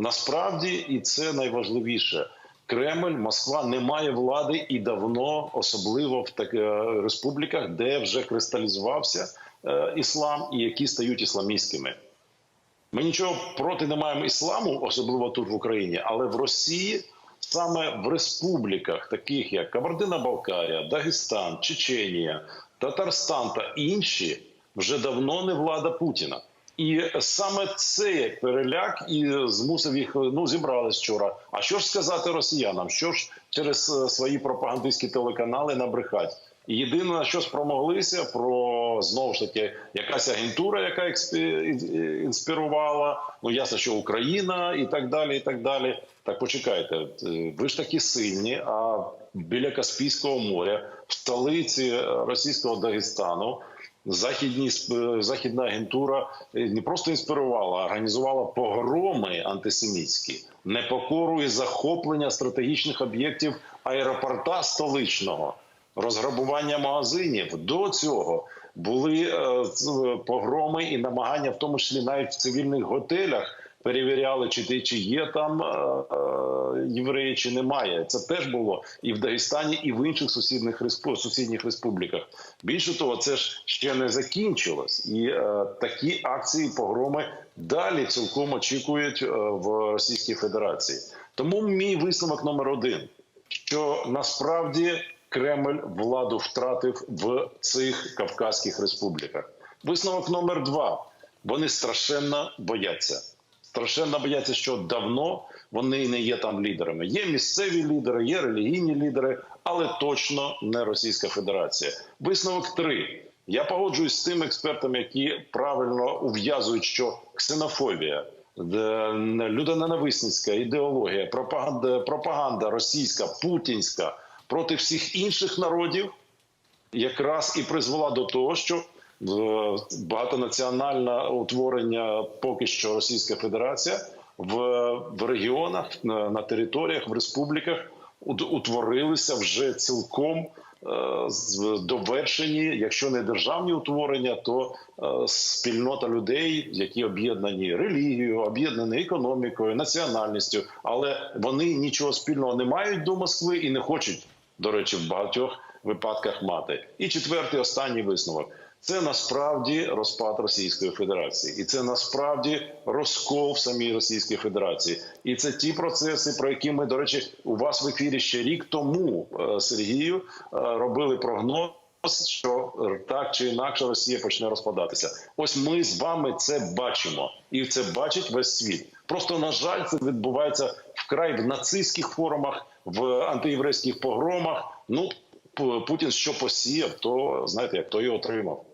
Насправді, і це найважливіше. Кремль, Москва не має влади і давно, особливо в таких республіках, де вже кристалізувався е, іслам і які стають ісламістськими. Ми нічого проти не маємо ісламу, особливо тут в Україні, але в Росії саме в республіках, таких як Кабардино-Балкарія, Дагестан, Чеченія, Татарстан та інші, вже давно не влада Путіна. І саме цей переляк і змусив їх ну зібрались вчора. А що ж сказати росіянам? Що ж через е, свої пропагандистські телеканали набрехать? Єдине на що спромоглися про знову ж таки якась агентура, яка експі- інспірувала. Ну ясно, що Україна і так далі. І так далі. Так почекайте, е, ви ж такі сильні. А біля Каспійського моря, в столиці е, російського Дагестану, західні західна агентура е, не просто інспірувала, а організувала погроми антисемітські, непокору і захоплення стратегічних об'єктів аеропорта столичного розграбування магазинів. До цього були е, погроми і намагання, в тому числі навіть в цивільних готелях. Перевіряли, чи чи є там е, е, євреї, чи немає. Це теж було і в Дагестані, і в інших сусідних сусідніх республіках. Більше того, це ж ще не закінчилось, і е, такі акції погроми далі цілком очікують е, в Російській Федерації. Тому мій висновок номер один що насправді Кремль владу втратив в цих Кавказьких республіках. Висновок номер два: вони страшенно бояться. Страшенно бояться, що давно вони не є там лідерами. Є місцеві лідери, є релігійні лідери, але точно не Російська Федерація. Висновок три. Я погоджуюсь з тими експертами, які правильно ув'язують, що ксенофобія, де людоненависницька ідеологія, пропаганда, пропаганда російська, путінська проти всіх інших народів якраз і призвела до того, що е, багатонаціональне утворення поки що Російська Федерація в, в регіонах на, на територіях в республіках утворилися вже цілком е, довершені, якщо не державні утворення, то е, спільнота людей, які об'єднані релігією, об'єднані економікою, національністю, але вони нічого спільного не мають до Москви і не хочуть, до речі, в багатьох випадках мати. І четвертий останній висновок. Це насправді розпад Російської Федерації, і це насправді розкол в самій Російській Федерації. І це ті процеси, про які ми, до речі, у вас в ефірі ще рік тому е, Сергію е, робили прогноз. Що так чи інакше Росія почне розпадатися. Ось ми з вами це бачимо, і це бачить весь світ. Просто на жаль, це відбувається вкрай в нацистських форумах, в антиєврейських погромах. Ну Путін що посіяв, то знаєте, як то і отримав.